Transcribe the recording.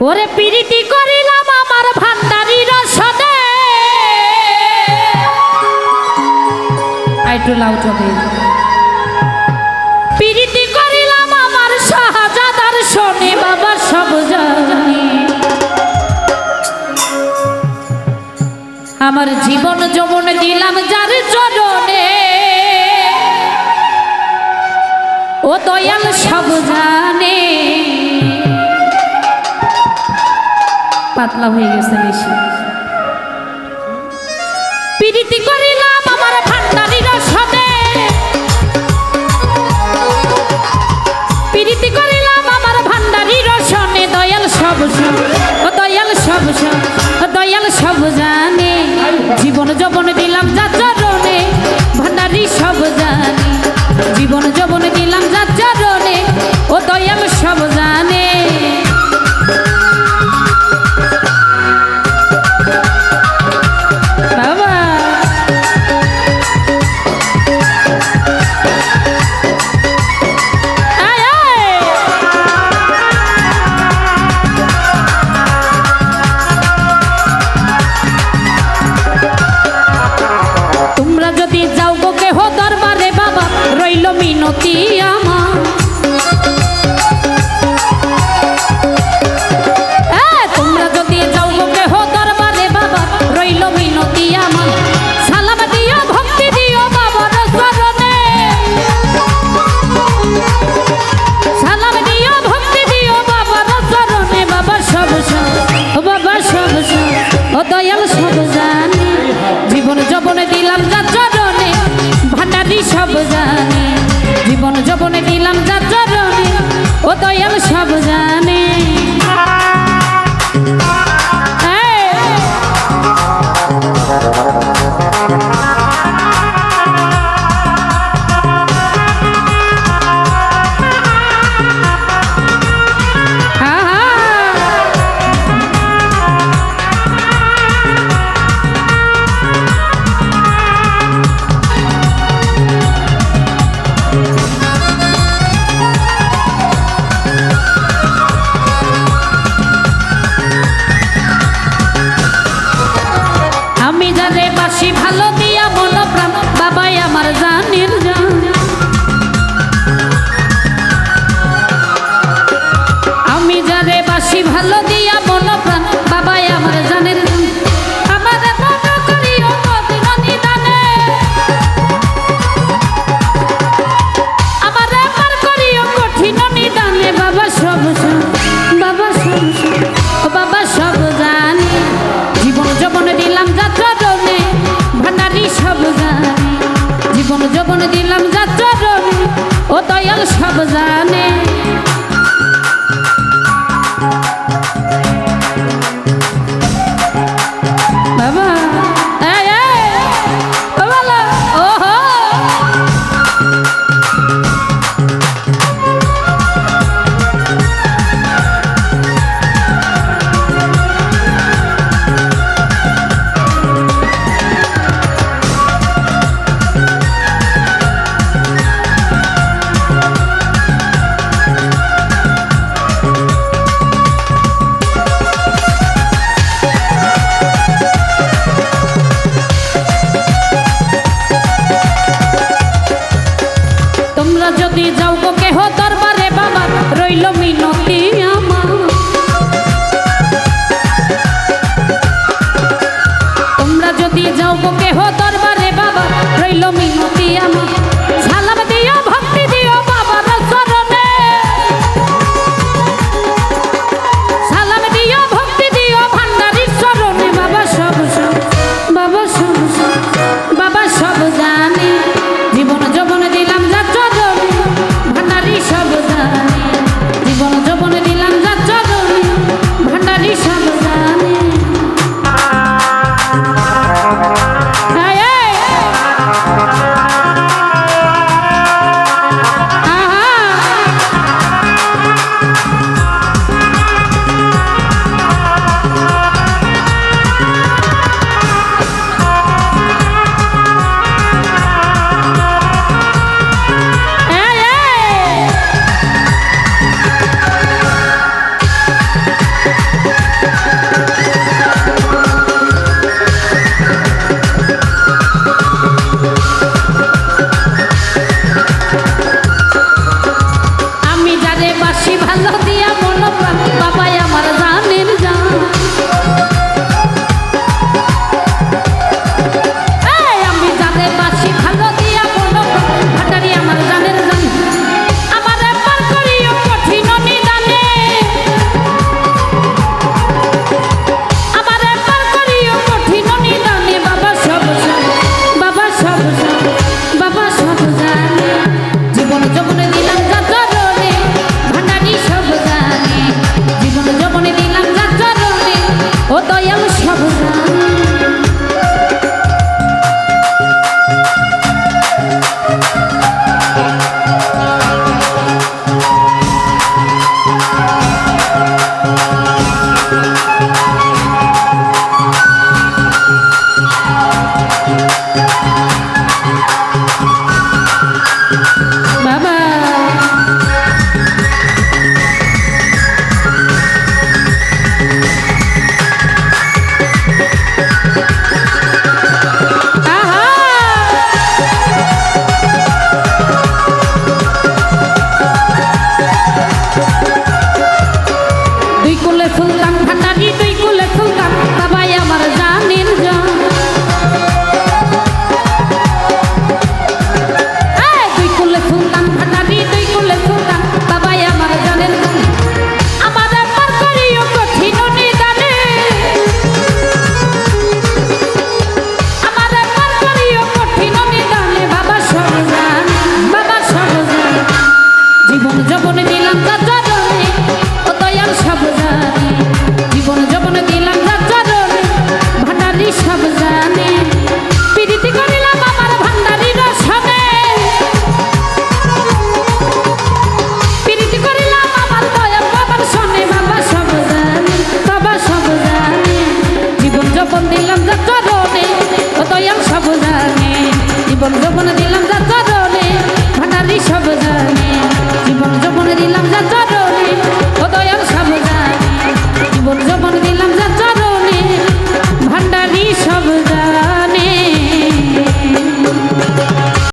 ওরে পিরিতি করিলাম আমার ভান্ডারির সদে। আইটু লাউ চবে পিরিটি করিলাম আমার শাহজাদার শোনে বাবা সব জানি। আমার জীবন যমন দিলাম যার চরণে। ও দয়াল সব জানে। পাতলা হয়ে গেছে বেশি। পিড়িতি করিলাম আমার ভান্ডারির সদে পিড়িতি করিলাম আমার ভান্ডারির সনে দয়াল সব দয়াল সব দয়াল সব জানে। জীবন যবন দিল দিলাম যাত্রা চরণে ও দয়াল সব যায় বেশি ভালো দয়াল সব জানে। মিনতি আমার Yeah.